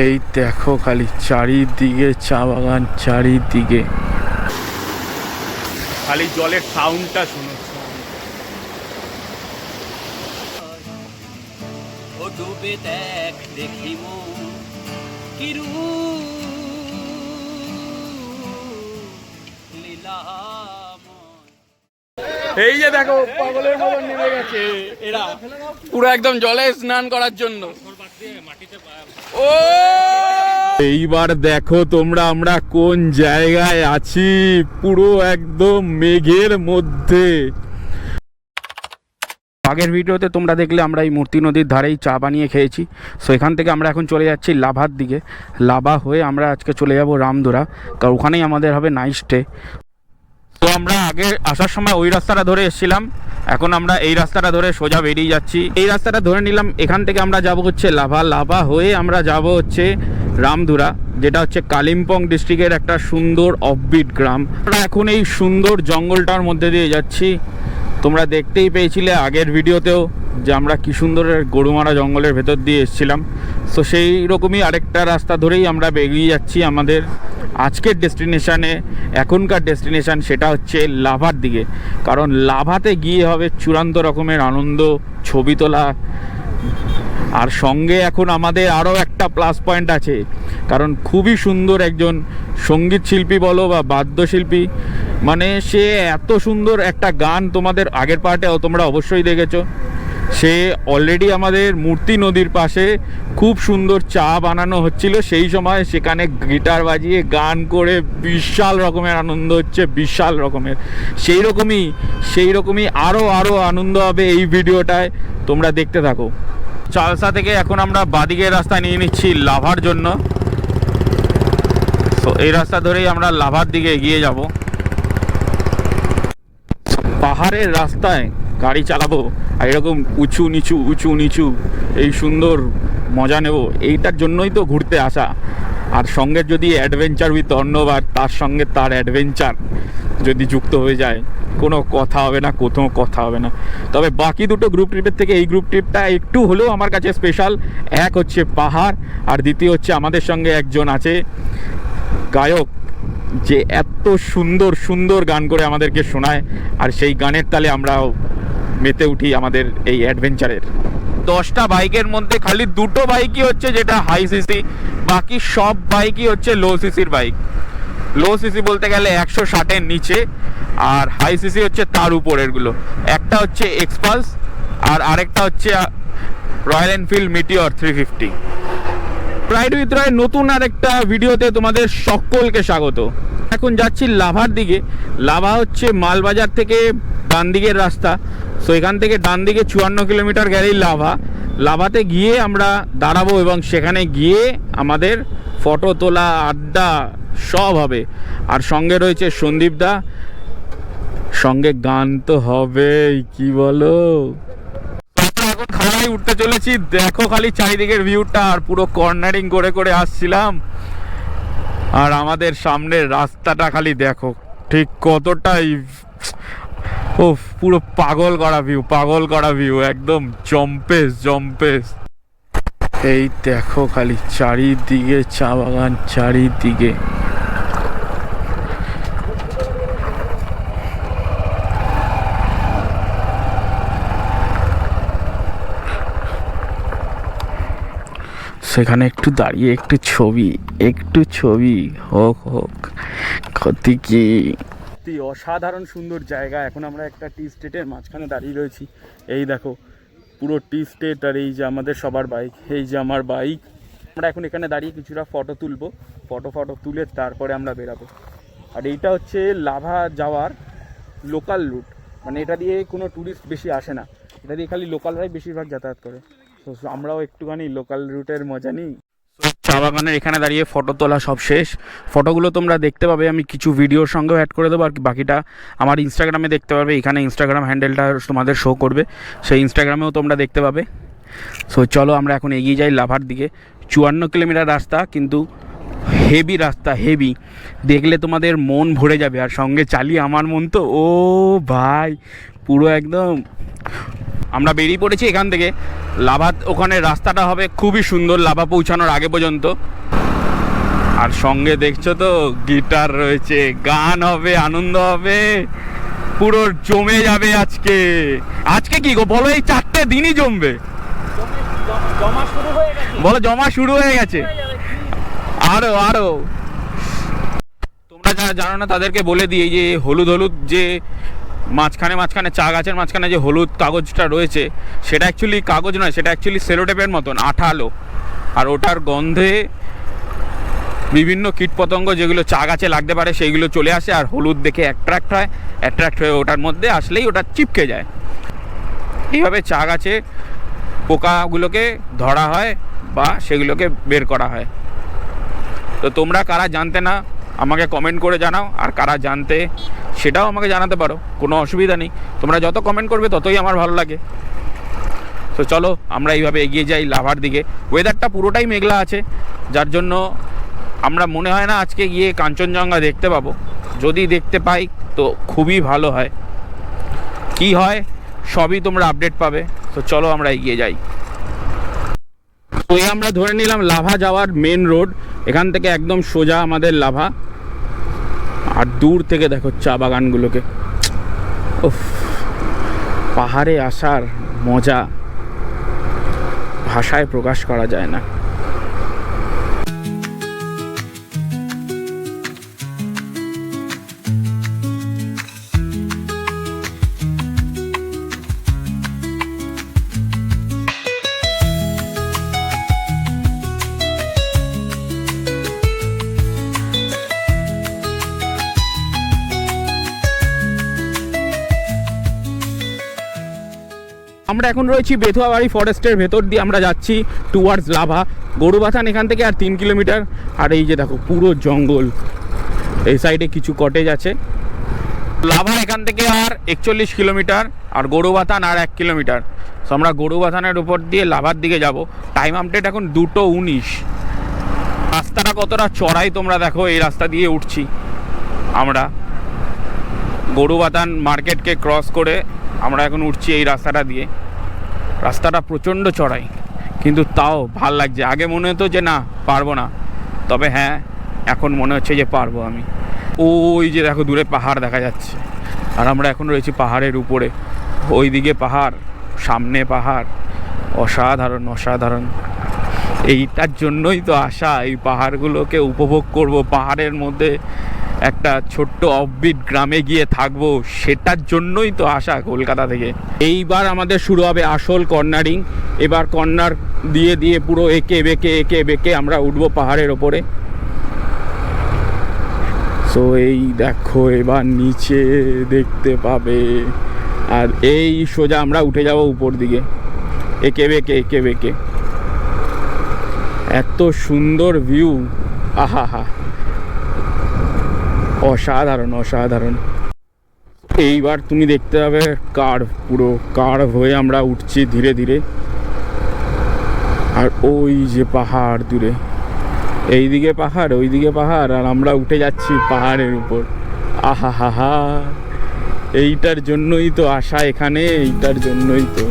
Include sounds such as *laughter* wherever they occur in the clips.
এই দেখো খালি চারিদিকে চা বাগান চারিদিকে। খালি জলের সাউন্ডটা শুনো। ও ডুবে দেখ দেখি মন কিরু লীলাময়। এই যে দেখো পাগলের মতন নেমে গেছে এরা। পুরো একদম জলে স্নান করার জন্য। এইবার দেখো তোমরা, আমরা কোন জায়গায় আছি? পুরো একদম মেঘের মধ্যে। আগের ভিডিওতে তোমরা দেখলে আমরা এই মূর্তি নদীর ধারেই চা বানিয়ে খেয়েছি। সো এখান থেকে আমরা এখন চলে যাচ্ছি লাভার দিকে। লাভা হয়ে আমরা আজকে চলে যাব রামদুরা, কারণ ওখানেই আমাদের হবে নাইট স্টে তো আমরা আগে আসার সময় ওই রাস্তাটা ধরে এসেছিলাম। এখন আমরা এই রাস্তাটা ধরে সোজা বেরিয়ে যাচ্ছি। এই রাস্তাটা ধরে নিলাম, এখান থেকে আমরা যাব হচ্ছে লাভা। লাভা হয়ে আমরা যাব হচ্ছে রামধুরা যেটা হচ্ছে কালিম্পং ডিস্ট্রিক্টের একটা সুন্দর অফবিট গ্রাম। আমরা এখন এই সুন্দর জঙ্গলটার মধ্যে দিয়ে যাচ্ছি। তোমরা দেখতেই পেয়েছিলে আগের ভিডিওতেও যে আমরা কি সুন্দরের গরুমারা জঙ্গলের ভেতর দিয়ে এসেছিলাম। তো সেই রকমই আরেকটা রাস্তা ধরেই আমরা বেরিয়ে যাচ্ছি আমাদের আজকের ডেস্টিনেশানে, এখনকার ডেস্টিনেশান সেটা হচ্ছে লাভার দিকে। কারণ লাভাতে গিয়ে হবে চূড়ান্ত রকমের আনন্দ, ছবি তোলা। আর সঙ্গে এখন আমাদের আরও একটা প্লাস পয়েন্ট আছে। কারণ খুবই সুন্দর একজন সংগীত শিল্পী বলো বা বাদ্যশিল্পী মানে সে এত সুন্দর একটা গান তোমাদের আগের পার্টেও তোমরা অবশ্যই দেখেছ। সে অলরেডি আমাদের মূর্তি নদীর পাশে খুব সুন্দর চা বানানো হচ্ছিল। সেই সময় সেখানে গিটার বাজিয়ে গান করে বিশাল রকমের আনন্দ হচ্ছে, বিশাল রকমের। সেই রকমই সেই রকমই আরও আরও আনন্দ হবে এই ভিডিওটায়। তোমরা দেখতে থাকো। চালসা থেকে এখন আমরা বাদিকের রাস্তা নিয়ে নিচ্ছি লাভার জন্য। তো এই রাস্তা ধরেই আমরা লাভার দিকে এগিয়ে যাব। পাহাড়ের রাস্তায় গাড়ি চালাবো। আর এরকম উঁচু নিচু উঁচু নিচু এই সুন্দর মজা নেব, এইটার জন্যই তো ঘুরতে আসা। আর সঙ্গে যদি অ্যাডভেঞ্চার উইথ অন্যবার তার সঙ্গে তার অ্যাডভেঞ্চার যদি যুক্ত হয়ে যায়, কোনো কথা হবে না, কোথাও কথা হবে না। তবে বাকি দুটো গ্রুপ ট্রিপের থেকে এই গ্রুপ ট্রিপটা একটু হলেও আমার কাছে স্পেশাল এক হচ্ছে পাহাড়, আর দ্বিতীয় হচ্ছে আমাদের সঙ্গে একজন আছে গায়ক, যে এত সুন্দর সুন্দর গান করে আমাদেরকে শোনায়। আর সেই গানের তালে আমরাও মেতে উঠি আমাদের এই অ্যাডভেঞ্চারের দশটা বাইকের মধ্যে খালি দুটো বাইকই হচ্ছে যেটা হাই সিসি বাকি সব বাইকই হচ্ছে লো সিসির বাইক। লো সিসি বলতে গেলে একশো ষাটের নিচে, আর হাই সিসি হচ্ছে তার উপরেরগুলো। একটা হচ্ছে এক্সপালস আর আরেকটা হচ্ছে Royal Enfield Meteor three fifty pride with Roy নতুন আরেকটা ভিডিওতে তোমাদের সকলকে স্বাগত। এখন যাচ্ছি লাভার দিকে। লাভা হচ্ছে মালবাজার থেকে ডান দিকের রাস্তা। সো এখান থেকে ডান দিকে চুয়ান্ন কিলোমিটার গেলেই লাভা। লাভাতে গিয়ে আমরা দাঁড়াবো এবং সেখানে গিয়ে আমাদের ফটো তোলা আড্ডা সব হবে। আর সঙ্গে রয়েছে সন্দীপ দা। সঙ্গে গান তো হবেই, কি বলো? এখন খাড়াই উঠতে চলেছি। দেখো খালি চারিদিকের ভিউটা আর পুরো কর্নারিং করে করে আসছিলাম। আর আমাদের সামনের রাস্তাটা খালি দেখো, ঠিক কতটাই ও পুরো পাগল করা ভিউ পাগল করা ভিউ একদম জম্পেস জম্পেস এই দেখো খালি চারিদিকে চা বাগান, চারিদিকে। সেখানে একটু দাঁড়িয়ে একটু ছবি একটু ছবি, হোক হোক, ক্ষতি কি? সত্যি অসাধারণ সুন্দর জায়গা। এখন আমরা একটা টি স্টেটের মাঝখানে দাঁড়িয়ে রয়েছি। এই দেখো, পুরো টি স্টেট আর এই যে আমাদের সবার বাইক, এই যে আমার বাইক। আমরা এখন এখানে দাঁড়িয়ে কিছুটা ফটো তুলবো। ফটো ফটো তুলে তারপরে আমরা বেরাবো। আর এইটা হচ্ছে লাভা যাওয়ার লোকাল রুট মানে এটা দিয়ে কোনো ট্যুরিস্ট বেশি আসে না। এটা দিয়ে খালি লোকালরাই বেশিরভাগ যাতায়াত করে। তো আমরাও একটুখানি লোকাল রুটের মজা নিই। চা বাগানের এখানে দাঁড়িয়ে ফটো তোলা সব শেষ। ফটোগুলো তোমরা দেখতে পাবে, আমি কিছু ভিডিওর সঙ্গেও অ্যাড করে দেবো আর বাকিটা আমার ইনস্টাগ্রামে দেখতে পাবে এখানে ইনস্টাগ্রাম হ্যান্ডেলটা তোমাদের শো করবে, সেই ইনস্টাগ্রামেও তোমরা দেখতে পাবে। সো চলো আমরা এখন এগিয়ে যাই লাভার দিকে। চুয়ান্ন কিলোমিটার রাস্তা, কিন্তু হেভি রাস্তা হেভি দেখলে তোমাদের মন ভরে যাবে, আর সঙ্গে চালিয়ে আমার মন তো, ও ভাই, পুরো একদম আমরা বেরিয়ে পড়েছি এখান থেকে। লাভা ওখানে রাস্তাটা হবে খুবই সুন্দর, লাভা পৌঁছানোর আগে পর্যন্ত। আর সঙ্গে দেখছ তো, গিটার রয়েছে, গান হবে, আনন্দ হবে, পুরো জমে যাবে আজকে। আজকে কি গো? বলো, এই চারটে দিনই জমবে। বলো, জমা শুরু হয়ে গেছে। আরও আরও। তোমরা যারা জানো না, তাদেরকে বলে দিই যে হলুদ হলুদ যে মাঝখানে মাঝখানে চা গাছের মাঝখানে যে হলুদ কাগজটা রয়েছে, সেটা অ্যাকচুয়ালি কাগজ নয়, সেটা অ্যাকচুয়ালি সেলোটেপের মতন, আঠালো। আর ওটার গন্ধে বিভিন্ন কীটপতঙ্গ যেগুলো চা গাছে লাগতে পারে, সেইগুলো চলে আসে, আর হলুদ দেখে অ্যাট্রাক্ট হয়। অ্যাট্রাক্ট হয়ে ওটার মধ্যে আসলেই ওটা চিপকে যায়। এইভাবে চা গাছে পোকাগুলোকে ধরা হয় বা সেগুলোকে বের করা হয়। তো তোমরা কারা জানতে না আমাকে কমেন্ট করে জানাও, আর কারা জানতে সেটাও আমাকে জানাতে পারো, কোনো অসুবিধা নেই। তোমরা যত কমেন্ট করবে ততই আমার ভালো লাগে। তো চলো, আমরা এইভাবে এগিয়ে যাই লাভার দিকে। ওয়েদারটা পুরোটাই মেঘলা আছে, যার জন্য আমরা মনে হয় না আজকে গিয়ে কাঞ্চনজঙ্ঘা দেখতে পাবো। যদি দেখতে পাই, তো খুবই ভালো হয়। কি হয়, সবই তোমরা আপডেট পাবে। তো চলো, আমরা এগিয়ে যাই। তো এই আমরা ধরে নিলাম লাভা যাওয়ার মেন রোড এখান থেকে একদম সোজা আমাদের লাভা। আর দূর থেকে দেখো চা বাগানগুলোকে। উফ, পাহাড়ে আসার মজা। ভাষায় প্রকাশ করা যায় না। আমরা এখন রয়েছি বেথুয়াবাড়ি ফরেস্টের ভেতর দিয়ে আমরা যাচ্ছি টুয়ার্ডস লাভা। গরুবাথান এখান থেকে আর তিন কিলোমিটার। আর এই যে দেখো, পুরো জঙ্গল। এই সাইডে কিছু কটেজ আছে। লাভা এখান থেকে আর একচল্লিশ কিলোমিটার আর গরুবাথান আর এক কিলোমিটার। সো আমরা গরুবাথানের উপর দিয়ে লাভার দিকে যাব। টাইম আপডেট এখন দুটো উনিশ। রাস্তাটা কতটা চড়াই তোমরা দেখো, এই রাস্তা দিয়ে উঠছি আমরা। গরুবাতান মার্কেটকে ক্রস করে আমরা এখন উঠছি এই রাস্তাটা দিয়ে। রাস্তাটা প্রচণ্ড চড়াই, কিন্তু তাও ভালো লাগছে। আগে মনে হতো যে না, পারব না। তবে হ্যাঁ এখন মনে হচ্ছে যে পারব আমি। ওই যে দেখো, দূরে পাহাড় দেখা যাচ্ছে। আর আমরা এখন রয়েছি পাহাড়ের উপরে। ওই দিকে পাহাড়, সামনে পাহাড়। অসাধারণ অসাধারণ। এইটার জন্যই তো আশা, এই পাহাড়গুলোকে উপভোগ করব। পাহাড়ের মধ্যে একটা ছোট্ট অফবিট গ্রামে গিয়ে থাকব, সেটার জন্যই তো আসা কলকাতা থেকে। এইবার আমাদের শুরু হবে আসল কর্নারিং। এবার কর্নার দিয়ে দিয়ে পুরো এঁকে বেঁকে এঁকে বেঁকে আমরা উঠবো পাহাড়ের ওপরে। সো এই দেখো, এবার নিচে দেখতে পাবে। আর এই সোজা আমরা উঠে যাব উপর দিকে। এঁকে বেঁকে এঁকে বেঁকে। এত সুন্দর ভিউ আহা হা অসাধারণ অসাধারণ। এইবার তুমি দেখতে পাবে কার্ভ পুরো কার্ভ হয়ে আমরা উঠছি ধীরে ধীরে। আর ওই যে পাহাড় দূরে। এইদিকে পাহাড়, ওইদিকে পাহাড়, আর আমরা উঠে যাচ্ছি পাহাড়ের উপর। আহা হা হা এইটার জন্যই তো আশা এখানে, এইটার জন্যই তো।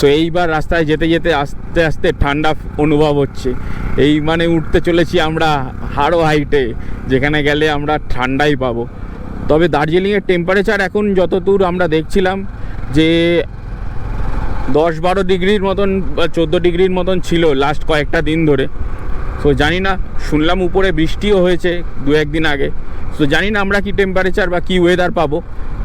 তো এইবার রাস্তায় যেতে যেতে আস্তে আস্তে ঠান্ডা অনুভব হচ্ছে। এই মানে উঠতে চলেছি আমরা হাড়ো হাইটে যেখানে গেলে আমরা ঠান্ডাই পাবো। তবে দার্জিলিংয়ের টেম্পারেচার এখন যত দূর আমরা দেখছিলাম যে দশ বারো ডিগ্রির মতন বা চোদ্দ ডিগ্রির মতন ছিল লাস্ট কয়েকটা দিন ধরে। তো জানি না, শুনলাম উপরে বৃষ্টিও হয়েছে দু একদিন আগে। তো জানি না আমরা কি টেম্পারেচার বা কি ওয়েদার পাবো।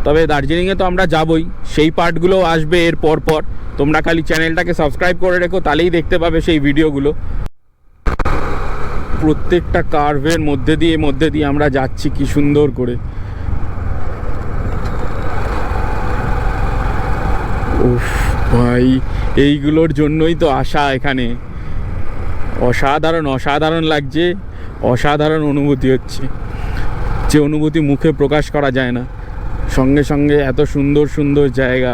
তবে দার্জিলিংয়ে তো আমরা যাবই, সেই পার্টগুলো আসবে এর পর পর। তোমরা খালি চ্যানেলটাকে সাবস্ক্রাইব করে রেখো, তাহলেই দেখতে পাবে সেই ভিডিওগুলো। প্রত্যেকটা কার্ভের মধ্যে দিয়ে মধ্যে দিয়ে আমরা যাচ্ছি কি সুন্দর করে। ভাই, এইগুলোর জন্যই তো আশা এখানে। অসাধারণ অসাধারণ লাগছে, অসাধারণ অনুভূতি হচ্ছে। যে অনুভূতি মুখে প্রকাশ করা যায় না। সঙ্গে সঙ্গে এত সুন্দর সুন্দর জায়গা।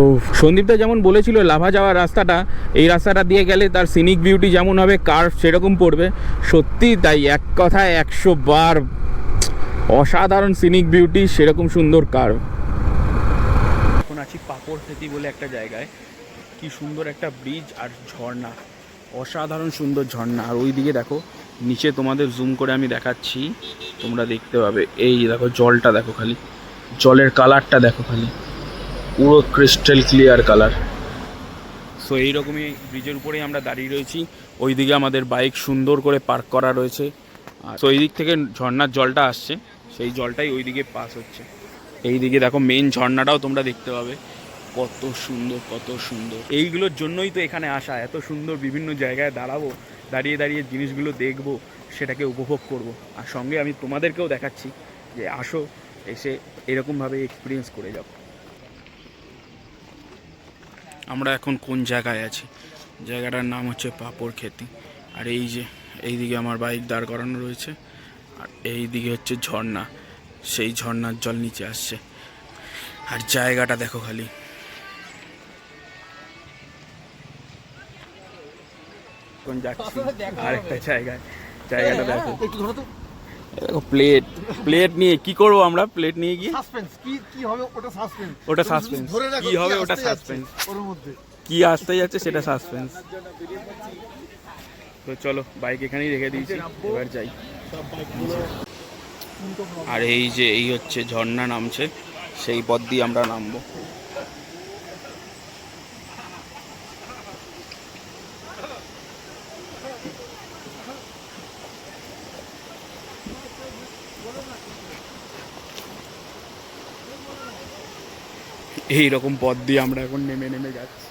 ও সন্দীপদা যেমন বলেছিল লাভা যাওয়ার রাস্তাটা এই রাস্তাটা দিয়ে গেলে তার সিনিক বিউটি যেমন হবে কার্ভ সেরকম পড়বে। সত্যি তাই এক কথায় একশো বার অসাধারণ সিনিক বিউটি সেরকম সুন্দর কার্ভ এখন আছি পাপড় খেতি বলে একটা জায়গায়। কি সুন্দর একটা ব্রিজ আর ঝর্ণা। অসাধারণ সুন্দর ঝর্ণা। আর ওই দিকে দেখো নিচে তোমাদের জুম করে আমি দেখাচ্ছি। তোমরা দেখতে পাবে এই দেখো জলটা দেখো খালি। জলের কালারটা দেখো খালি। পুরো ক্রিস্টাল ক্লিয়ার কালার সো এইরকমই ব্রিজের উপরেই আমরা দাঁড়িয়ে রয়েছি। ওই দিকে আমাদের বাইক সুন্দর করে পার্ক করা রয়েছে। আর তো এই দিক থেকে ঝর্ণার জলটা আসছে। সেই জলটাই ওই দিকে পাস হচ্ছে। এই দিকে দেখো মেন ঝর্ণাটাও তোমরা দেখতে পাবে। কত সুন্দর কত সুন্দর। এইগুলোর জন্যই তো এখানে আসা। এত সুন্দর বিভিন্ন জায়গায় দাঁড়াবো, দাঁড়িয়ে দাঁড়িয়ে জিনিসগুলো দেখব, সেটাকে উপভোগ করব। আর সঙ্গে আমি তোমাদেরকেও দেখাচ্ছি যে আসো, এসে এরকমভাবে এক্সপিরিয়েন্স করে যাও আমরা এখন কোন জায়গায় আছি? জায়গাটার নাম হচ্ছে পাপড় খেতি। আর এই যে, এই দিকে আমার বাইক দাঁড় করানো রয়েছে। আর এই দিকে হচ্ছে ঝর্ণা। সেই ঝর্ণার জল নিচে আসছে। আর জায়গাটা দেখো খালি। এখন যাচ্ছি আরেকটা জায়গায়। জায়গাটা দেখো। প্লেট প্লেট নিয়ে কি করব আমরা? প্লেট নিয়ে গিয়ে? সাসপেন্স কি কি হবে ওটা সাসপেন্স ওটা রাখো কি হবে ওটা suspense। ওর মধ্যে। কি আসতে যাচ্ছে সেটা সাসপেন্স তো চলো বাইক এখানেই রেখে দিয়েছি এবার যাই। আর এই যে এই হচ্ছে ঝর্ণা নামছে সেই পথ দিয়ে আমরা নামবো। এই রকম পথ দিয়ে আমরা এখন নেমে নেমে যাচ্ছি।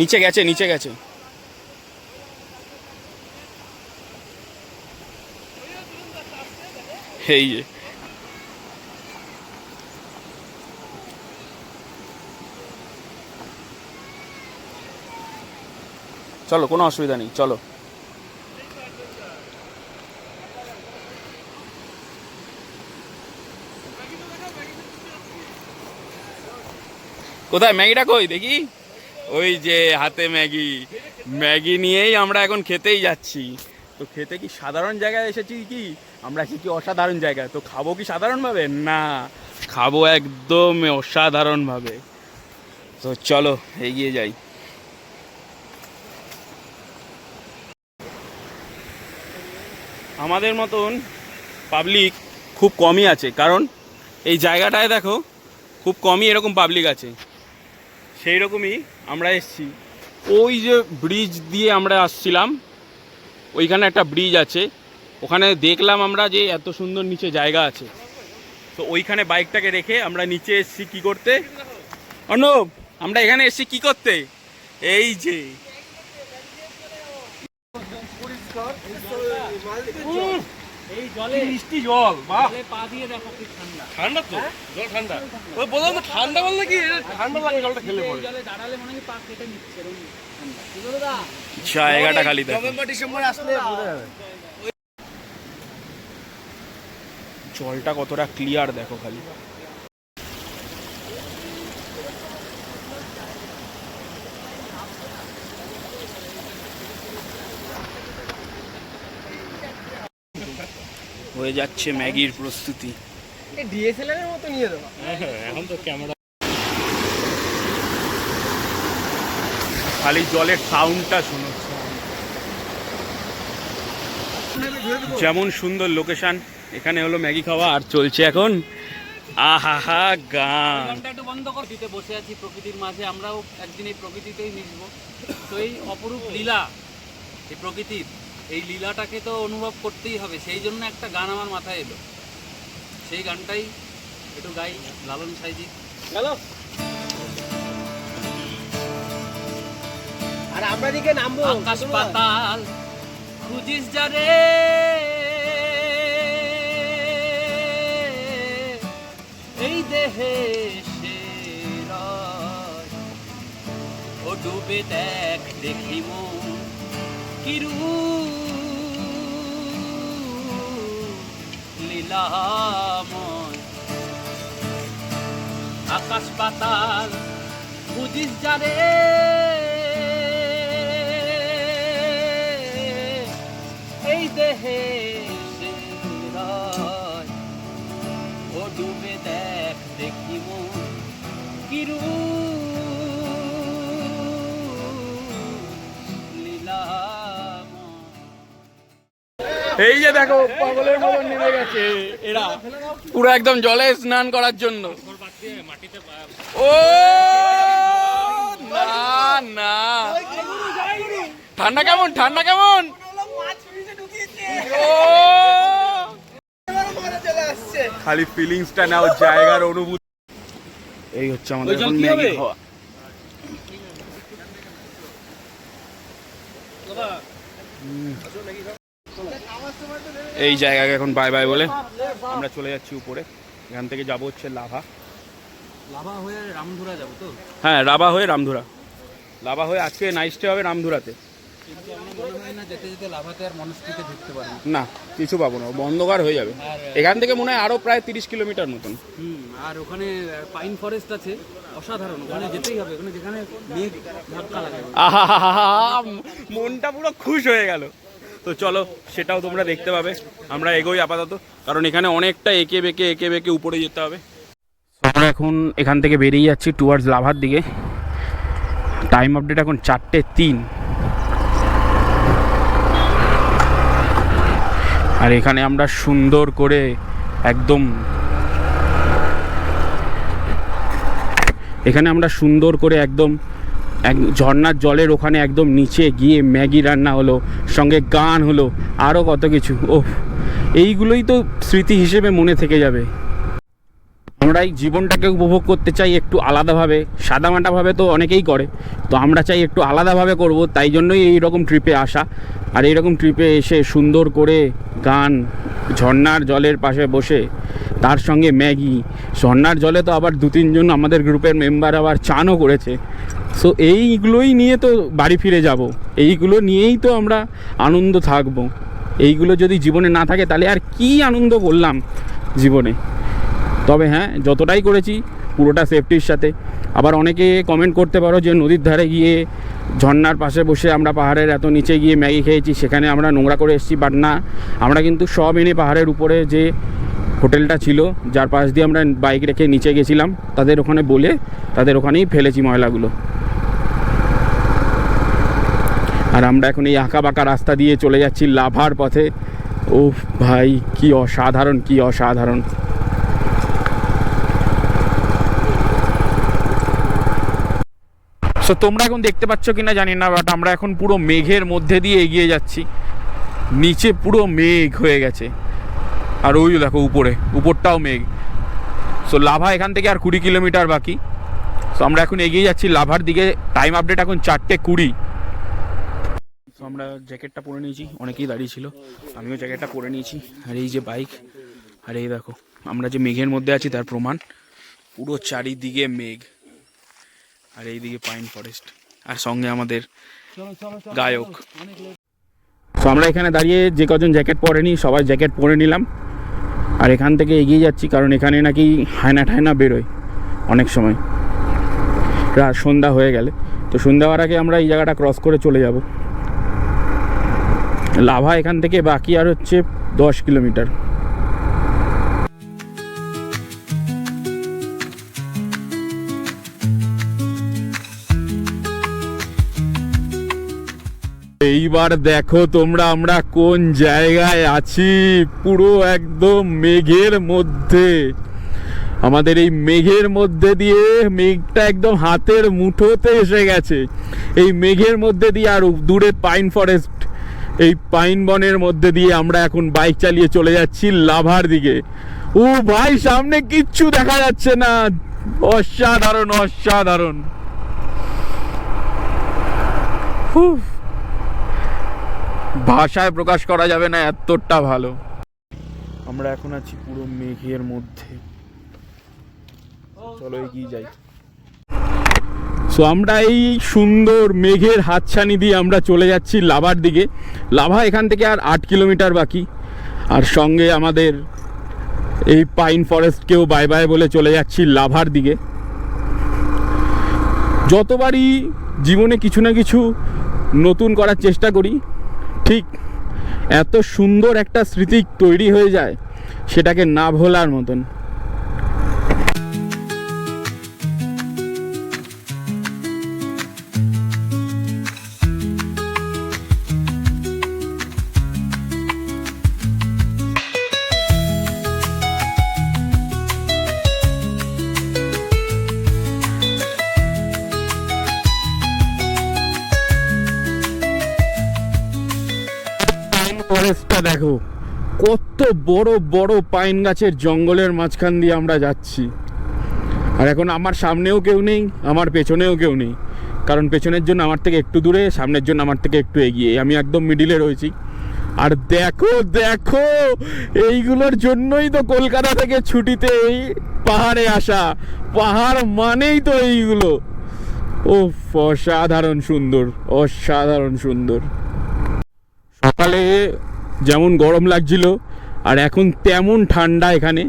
নিচে গেছে নিচে গেছে। এই যে। চলো, কোনো অসুবিধা নেই, চলো। কোথায়? ম্যাগিটা কই? দেখি। ওই যে হাতে ম্যাগি। ম্যাগি নিয়েই আমরা এখন খেতেই যাচ্ছি। তো খেতে কি সাধারণ জায়গায় এসেছি কি? আমরা এসেছি কি অসাধারণ জায়গায় তো খাব কি সাধারণভাবে? না, খাব একদম অসাধারণভাবে। তো চলো, এগিয়ে যাই। আমাদের মতন পাবলিক খুব কমই আছে, কারণ এই জায়গাটায় দেখো, খুব কমই এরকম পাবলিক আছে। সেই রকমই আমরা এসছি। ওই যে ব্রিজ দিয়ে আমরা আসছিলাম, ওইখানে একটা ব্রিজ আছে। ওখানে দেখলাম আমরা যে এত সুন্দর নিচে জায়গা আছে। তো ওইখানে বাইকটাকে রেখে আমরা নিচে এসছি কি করতে? অর্ণব আমরা এখানে এসছি কি করতে? এই যে। জলে মিষ্টি জল বাহ। জলে পা দিয়ে দেখো কি ঠান্ডা। ঠান্ডা তো? জল ঠান্ডা? ওই বললাম তো ঠান্ডা বললে কি ঠান্ডা লাগে জলটা খেলে এই পরে। জলে দাঁড়ালে পা কেটে নিচ্ছে। এরকম ঠান্ডা কি বলো দা জায়গাটা খালি নভেম্বর ডিসেম্বর আসলে বোঝা যাবে জলটা কতটা ক্লিয়ার দেখো খালি। হয়ে যাচ্ছে ম্যাগির প্রস্তুতি। ডিএসএলআর এর মতো নিয়ে দেবো এখন তো ক্যামেরা খালি জলের সাউন্ডটা শোনো। যেমন সুন্দর লোকেশন এখানে হলো ম্যাগি খাওয়া আর চলছে এখন। আহা গান। গানটা একটু বন্ধ কর দিতে বসে আছি প্রকৃতির মাঝে আমরাও একদিন এই প্রকৃতিতেই মিশবো। তো এই অপরূপ লীলা এই প্রকৃতির এই লীলাটাকে তো অনুভব করতেই হবে সেই জন্য একটা গান আমার মাথায় এলো। সেই গানটাই একটু গাই লালন সাইজি। গেল। আর আমরা দিকে নামবো আকাশ পাতাল খুঁজিস যারে দেহে সে। ও ডুবে দেখ দেখি মন কিরু লীলাময়। আকাশ পাতাল বুঝিস যারে এই দেহে কিরু এই যে দেখো পাগলের মতন নেমে গেছে এরা। পুরো একদম জলে স্নান করার জন্য। ও না না। ঠান্ডা কেমন ঠান্ডা কেমন? খালি ফিলিংসটা নাও জায়গার অনুভূতি এই হচ্ছে আমাদের এখন কি ম্যাগি হবে? খাওয়া। এই জায়গাকে এখন বাই বাই বলে আমরা চলে যাচ্ছি উপরে। এখান থেকে যাব হচ্ছে লাভা। লাভা হয়ে রামধুরা যাব তো? হ্যাঁ রাবা হয়ে রামধুরা। লাভা হয়ে আজকে নাইট স্টে হবে রামধুরাতে। কিন্তু আমার না কিছু পাবো না বন্ধকার হয়ে যাবে। এখান থেকে মনে হয় আরও প্রায় তিরিশ কিলোমিটার মতন। আর ওখানে পাইন ফরেস্ট আছে অসাধারণ ওখানে যেতেই হবে ওখানে যেখানে মেঘ ধাক্কা লাগে মনটা পুরো খুশ হয়ে গেল। তো চলো সেটাও তোমরা দেখতে পাবে আমরা এগোই আপাতত কারণ এখানে অনেকটা এঁকে বেঁকে এঁকে বেঁকে উপরে যেতে হবে। আমরা এখন এখান থেকে বেরিয়ে যাচ্ছি টুয়ার্ডস লাভার দিকে। টাইম আপডেট এখন চারটে তিন। আর এখানে আমরা সুন্দর করে একদম এখানে আমরা সুন্দর করে একদম এক ঝর্নার জলের ওখানে একদম নিচে গিয়ে ম্যাগি রান্না হলো, সঙ্গে গান হলো আরও কত কিছু। ও এইগুলোই তো স্মৃতি হিসেবে মনে থেকে যাবে। আমরা এই জীবনটাকে উপভোগ করতে চাই একটু আলাদাভাবে, সাদামাটাভাবে তো অনেকেই করে, তো আমরা চাই একটু আলাদাভাবে করব, তাই জন্যই এই রকম ট্রিপে আসা। আর এইরকম ট্রিপে এসে সুন্দর করে গান, ঝর্ণার জলের পাশে বসে, তার সঙ্গে ম্যাগি। ঝর্ণার জলে তো আবার দু তিনজন আমাদের গ্রুপের মেম্বার আবার চানও করেছে। সো এইগুলোই নিয়ে তো বাড়ি ফিরে যাব। এইগুলো নিয়েই তো আমরা আনন্দ থাকব। এইগুলো যদি জীবনে না থাকে, তাহলে আর কি আনন্দ করলাম জীবনে? তবে হ্যাঁ যতটাই করেছি, পুরোটা সেফটির সাথে। আবার অনেকে কমেন্ট করতে পারো যে নদীর ধারে গিয়ে ঝর্নার পাশে বসে আমরা পাহাড়ের এত নিচে গিয়ে ম্যাগি খেয়েছি, সেখানে আমরা নোংরা করে এসেছি বাট না। আমরা কিন্তু সব এনে পাহাড়ের উপরে যে হোটেলটা ছিল, যার পাশ দিয়ে আমরা বাইক রেখে নিচে গেছিলাম, তাদের ওখানে বলে তাদের ওখানেই ফেলেছি ময়লাগুলো। আর আমরা এখন এই আঁকা বাঁকা রাস্তা দিয়ে চলে যাচ্ছি লাভার পথে। ও ভাই, কি অসাধারণ কি অসাধারণ। সো তোমরা এখন দেখতে পাচ্ছ কিনা জানি না বাট আমরা এখন পুরো মেঘের মধ্যে দিয়ে এগিয়ে যাচ্ছি। নিচে পুরো মেঘ হয়ে গেছে। আর ওই দেখো উপরে, উপরটাও মেঘ। সো লাভা এখান থেকে আর কুড়ি কিলোমিটার বাকি। সো আমরা এখন এগিয়ে যাচ্ছি, লাভার দিকে। টাইম আপডেট এখন চারটে কুড়ি। তো আমরা জ্যাকেটটা পরে নিয়েছি, অনেকেই দাঁড়িয়ে ছিল। আমিও জ্যাকেটটা পরে নিয়েছি। আর এই যে বাইক আর এই দেখো, আমরা যে মেঘের মধ্যে আছি তার প্রমাণ। পুরো চারিদিকে মেঘ। আর এইদিকে পাইন ফরেস্ট। আর সঙ্গে আমাদের গায়ক। তো আমরা এখানে দাঁড়িয়ে যে কজন জ্যাকেট পরেনি সবাই জ্যাকেট পরে নিলাম। আর এখান থেকে এগিয়ে যাচ্ছি কারণ এখানে নাকি হায়না ঠায়না বেরোয় অনেক সময়। রাত সন্ধ্যা হয়ে গেলে। তো সন্ধ্যা হওয়ার আগে আমরা এই জায়গাটা ক্রস করে চলে যাব। লাভা এখান থেকে বাকি আর হচ্ছে দশ কিলোমিটার। এইবার দেখো তোমরা, আমরা কোন জায়গায় আছি? পুরো একদম মেঘের মধ্যে। আমাদের এই মেঘের মধ্যে দিয়ে মেঘটা একদম হাতের মুঠোতে এসে গেছে। এই মেঘের মধ্যে দিয়ে আর দূরে পাইন ফরেস্ট, এই পাইন বনের মধ্যে দিয়ে আমরা এখন বাইক চালিয়ে চলে যাচ্ছি লাভার দিকে। ও ভাই, সামনে কিচ্ছু দেখা যাচ্ছে না। অসাধারণ অসাধারণ। হুফ। ভাষায় প্রকাশ করা যাবে না এতটা ভালো। আমরা এখন আছি পুরো মেঘের মধ্যে। চলো এগিয়ে যাই। সো আমরা এই সুন্দর মেঘের হাতছানি দিয়ে আমরা চলে যাচ্ছি লাভার দিকে। লাভা এখান থেকে আর আট কিলোমিটার বাকি। আর সঙ্গে আমাদের এই পাইন ফরেস্টকেও বাই বাই বলে চলে যাচ্ছি লাভার দিকে। যতবারই জীবনে কিছু না কিছু নতুন করার চেষ্টা করি ঠিক এত সুন্দর একটা স্মৃতি তৈরি হয়ে যায় সেটাকে না ভোলার মতন। বড় বড় পাইন গাছের জঙ্গলের মাঝখান দিয়ে আমরা যাচ্ছি। আর এখন আমার সামনেও কেউ নেই, আমার পেছনেও কেউ নেই। কারণ পেছনের জন্য আমার থেকে একটু দূরে, সামনের জন্য আমার থেকে একটু এগিয়ে। আমি একদম মিডিলে রয়েছি। আর দেখো দেখো, এইগুলোর জন্যই তো কলকাতা থেকে ছুটিতে এই পাহাড়ে আসা। পাহাড় মানেই তো এইগুলো। ও অসাধারণ সুন্দর অসাধারণ সুন্দর। সকালে যেমন গরম লাগছিল আর এখন তেমন ঠান্ডা এখানে।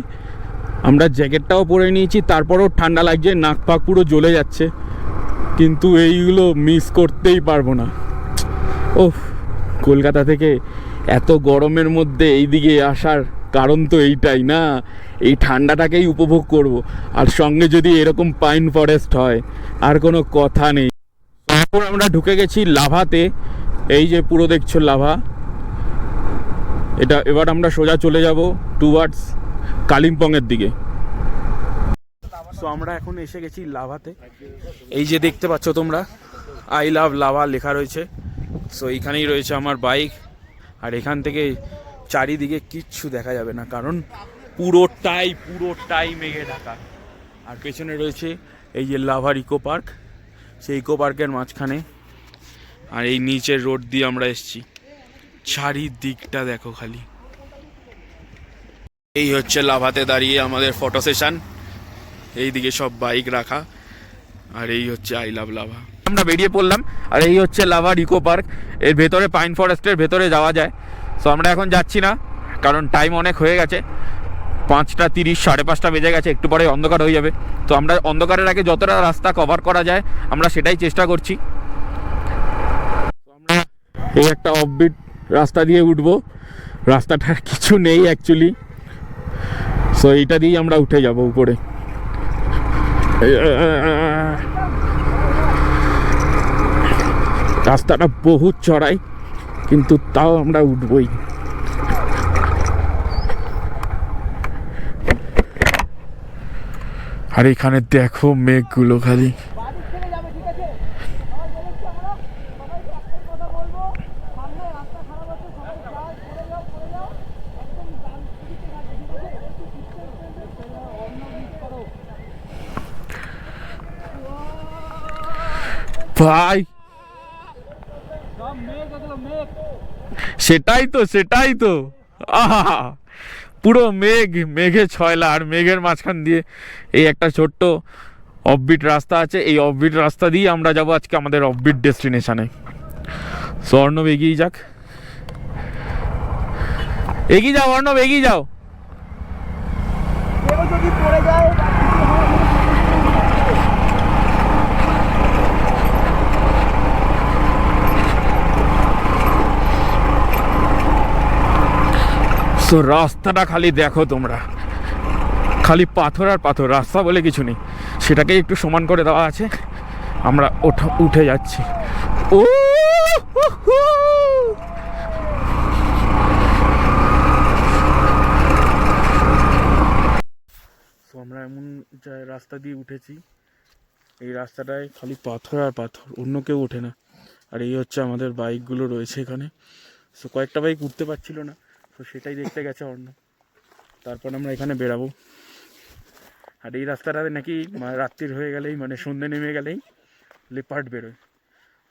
আমরা জ্যাকেটটাও পরে নিয়েছি, তারপরেও ঠান্ডা লাগছে, নাক পাক পুরো জ্বলে যাচ্ছে। কিন্তু এইগুলো মিস করতেই পারব না। ও কলকাতা থেকে এত গরমের মধ্যে এইদিকে আসার কারণ তো এইটাই না? এই ঠান্ডাটাকেই উপভোগ করব। আর সঙ্গে যদি এরকম পাইন ফরেস্ট হয়, আর কোনো কথা নেই। তারপর আমরা ঢুকে গেছি লাভাতে। এই যে পুরো দেখছ লাভা। এটা এবার আমরা সোজা চলে যাব টুয়ার্ডস কালিম্পংয়ের দিকে। সো আমরা এখন এসে গেছি লাভাতে। এই যে দেখতে পাচ্ছ তোমরা আই লাভ লাভা লেখা রয়েছে। সো এইখানেই রয়েছে আমার বাইক আর এখান থেকে চারিদিকে কিচ্ছু দেখা যাবে না, কারণ পুরোটাই পুরোটাই মেঘে ঢাকা। আর পেছনে রয়েছে এই যে লাভার ইকো পার্ক সেই ইকো পার্কের মাঝখানে। আর এই নিচের রোড দিয়ে আমরা এসেছি। চারিদিকটা দেখো খালি। এই হচ্ছে লাভাতে দাঁড়িয়ে আমাদের ফটো সেশন এইদিকে সব বাইক রাখা। আর এই হচ্ছে আই লাভ লাভা আমরা বেরিয়ে পড়লাম। আর এই হচ্ছে লাভার ইকো পার্কের ভেতরে পাইন ফরেস্টের ভেতরে যাওয়া যায়। সো আমরা এখন যাচ্ছি না, কারণ টাইম অনেক হয়ে গেছে। পাঁচটা তিরিশ, সাড়ে পাঁচটা বেজে গেছে, একটু পরে অন্ধকার হয়ে যাবে। তো আমরা অন্ধকারের আগে যতটা রাস্তা কভার করা যায়, আমরা সেটাই চেষ্টা করছি। আমরা এই একটা অফবিট রাস্তা দিয়ে উঠবো। রাস্তাটার *laughs* কিছু নেই অ্যাকচুয়ালি সো এইটা দিয়েই আমরা উঠে যাব উপরে। রাস্তাটা বহুত চড়াই, কিন্তু তাও আমরা উঠবই। আর এখানে দেখো মেঘগুলো খালি। ভাই। সেটাই তো সেটাই তো। আহা। পুরো মেঘ, মেঘে ছয়লা, আর মেঘের মাঝখান দিয়ে এই একটা ছোট্ট অফবিট রাস্তা আছে। এই অফবিট রাস্তা দিয়ে আমরা যাব আজকে আমাদের অফবিট ডেস্টিনেশনে স্বর্ণব এগিয়ে যাক। এগিয়ে যাও অর্ণব এগিয়ে যাও। যদি পড়ে যায় সো রাস্তাটা খালি দেখো তোমরা। খালি পাথর আর পাথর, রাস্তা বলে কিছু নেই। সেটাকে একটু সমান করে দেওয়া আছে। আমরা ওঠা, উঠে যাচ্ছি। ও আমরা এমন রাস্তা দিয়ে উঠেছি। এই রাস্তাটায় খালি পাথর আর পাথর, অন্য কেউ ওঠে না। আর এই হচ্ছে আমাদের বাইকগুলো রয়েছে এখানে। সো কয়েকটা বাইক উঠতে পারছিল না। তো সেটাই দেখতে গেছে অন্য। তারপর আমরা এখানে বেরাবো আর এই রাস্তাটাতে নাকি রাত্রির হয়ে গেলেই মানে সন্ধে নেমে গেলেই লেপার্ড বেরোয়।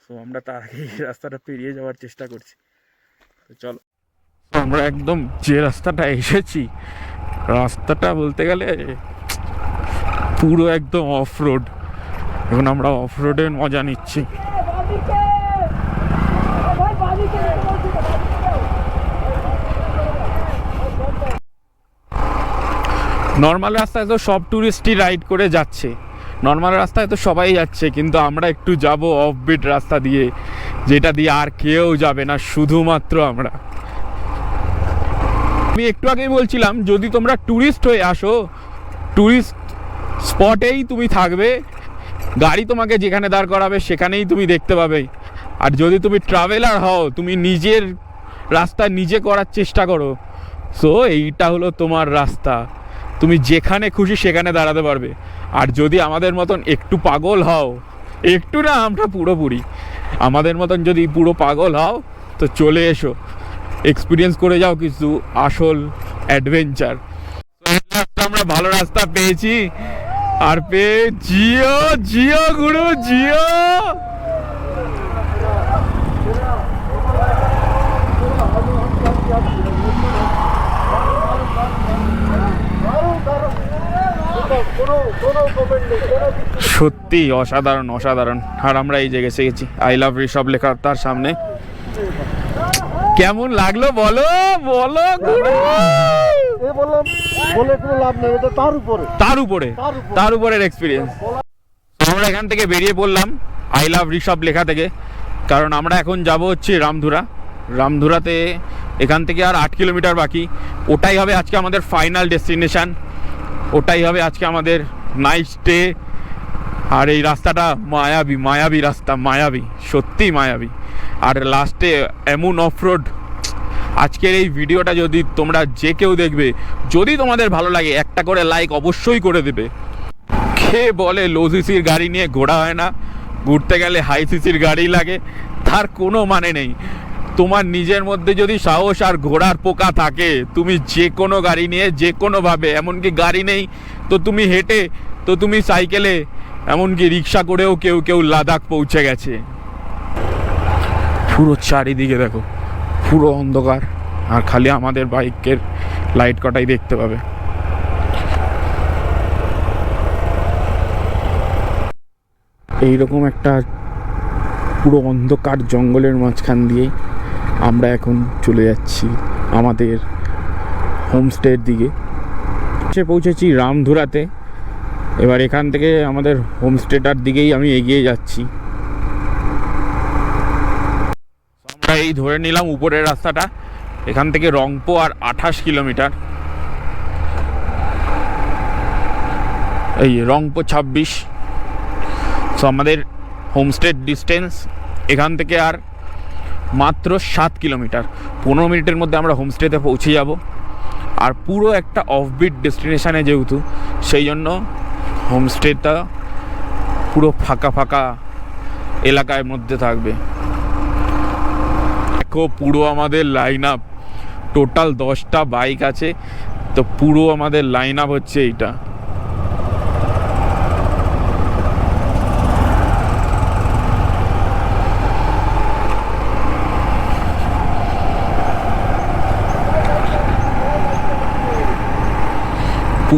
সো আমরা তার আগে এই রাস্তাটা পেরিয়ে যাওয়ার চেষ্টা করছি। তো চলো। আমরা একদম যে রাস্তাটা এসেছি, রাস্তাটা বলতে গেলে পুরো একদম অফ রোড এখন আমরা অফ রোডের মজা নিচ্ছি। নর্মাল রাস্তায় তো সব ট্যুরিস্টই রাইড করে যাচ্ছে। নর্মাল রাস্তায় তো সবাই যাচ্ছে, কিন্তু আমরা একটু যাব অফবিট রাস্তা দিয়ে, যেটা দিয়ে আর কেউ যাবে না, শুধুমাত্র আমরা। আমি একটু আগেই বলছিলাম, যদি তোমরা ট্যুরিস্ট হয়ে আসো ট্যুরিস্ট স্পটেই তুমি থাকবে, গাড়ি তোমাকে যেখানে দাঁড় করাবে সেখানেই তুমি দেখতে পাবে। আর যদি তুমি ট্রাভেলার হও, তুমি নিজের রাস্তা নিজে করার চেষ্টা করো। সো এইটা হলো তোমার রাস্তা। তুমি যেখানে খুশি সেখানে দাঁড়াতে পারবে। আর যদি আমাদের মতন একটু পাগল হও, একটু না আমরা পুরোপুরি, আমাদের মতন যদি পুরো পাগল হও, তো চলে এসো। এক্সপিরিয়েন্স করে যাও কিছু আসল অ্যাডভেঞ্চার আমরা ভালো রাস্তা পেয়েছি। আর পেয়ে জিও জিও গুরু, জিও! সত্যি অসাধারণ অসাধারণ। আর আমরা এই জায়গায় গেছি আই লাভ ঋষভ লেখা তার সামনে। কেমন লাগল বলো? বলো তার উপরে তার উপরে। তার উপরের এক্সপিরিয়েন্স আমরা এখান থেকে বেরিয়ে পড়লাম আই লাভ ঋষভ লেখা থেকে। কারণ আমরা এখন যাব হচ্ছে রামধুরা। রামধুরাতে এখান থেকে আর আট কিলোমিটার বাকি। ওটাই হবে আজকে আমাদের ফাইনাল ডেস্টিনেশন ওটাই হবে আজকে আমাদের নাইট স্টে আর এই রাস্তাটা মায়াবী মায়াবী রাস্তা, মায়াবী সত্যিই মায়াবী। আর লাস্টে এমন অফরোড আজকের এই ভিডিওটা যদি তোমরা যে কেউ দেখবে, যদি তোমাদের ভালো লাগে, একটা করে লাইক অবশ্যই করে দেবে। কে বলে লো সিসির গাড়ি নিয়ে ঘোরা হয় না? ঘুরতে গেলে হাই সিসির গাড়ি লাগে। তার কোনো মানে নেই। তোমার নিজের মধ্যে যদি সাহস আর ঘোড়ার পোকা থাকে, তুমি যে কোনো গাড়ি নিয়ে যে কোনোভাবে এমনকি গাড়ি নেই, তো তুমি হেঁটে, তো তুমি সাইকেলে, এমনকি রিক্সা করেও কেউ কেউ লাদাখ পৌঁছে গেছে। পুরো চারিদিকে দেখো, পুরো অন্ধকার, আর খালি আমাদের বাইকের লাইট কটাই দেখতে পাবে। এইরকম একটা পুরো অন্ধকার জঙ্গলের মাঝখান দিয়েই আমরা এখন চলে যাচ্ছি আমাদের হোমস্টের দিকে। সে পৌঁছেছি রামধুরাতে। এবার এখান থেকে আমাদের হোমস্টেটার দিকেই আমি এগিয়ে যাচ্ছি। আমরা এই ধরে নিলাম উপরের রাস্তাটা। এখান থেকে রংপো আর আঠাশ কিলোমিটার। এই রংপো ছাব্বিশ। সো আমাদের হোমস্টে ডিস্টেন্স এখান থেকে আর মাত্র সাত কিলোমিটার। পনেরো মিনিটের মধ্যে আমরা হোমস্টেতে পৌঁছে যাব। আর পুরো একটা অফবিট ডেস্টিনেশানে যেহেতু, সেই জন্য হোমস্টেটা পুরো ফাঁকা ফাঁকা এলাকার মধ্যে থাকবে। দেখো, পুরো আমাদের লাইন আপ টোটাল দশটা বাইক আছে। তো পুরো আমাদের লাইন আপ হচ্ছে এইটা।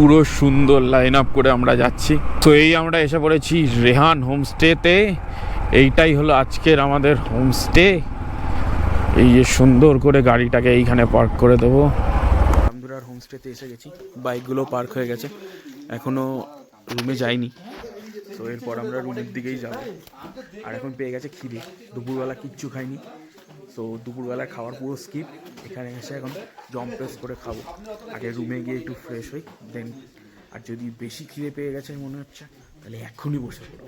পুরো সুন্দর লাইন আপ করে আমরা যাচ্ছি। তো এই আমরা এসে পড়েছি রেহান হোমস্টেতে। এইটাই হলো আজকের আমাদের হোমস্টে। এই যে সুন্দর করে গাড়িটাকে এইখানে পার্ক করে দেবো। রামধুরার হোমস্টেতে এসে গেছি। বাইকগুলো পার্ক হয়ে গেছে। এখনও রুমে যাইনি। তো এরপর আমরা রুমের দিকেই যাব। আর এখন পেয়ে গেছে খিদে। দুপুরবেলা কিচ্ছু খাইনি। তো দুপুরবেলা খাওয়ার পুরো স্কিপ এখানে এসে এখন জম প্রেস করে খাব। আগে রুমে গিয়ে একটু ফ্রেশ হই দেন আর যদি বেশি খিদে পেয়ে গেছে, মনে হচ্ছে, তাহলে এখনই বসে পড়ব।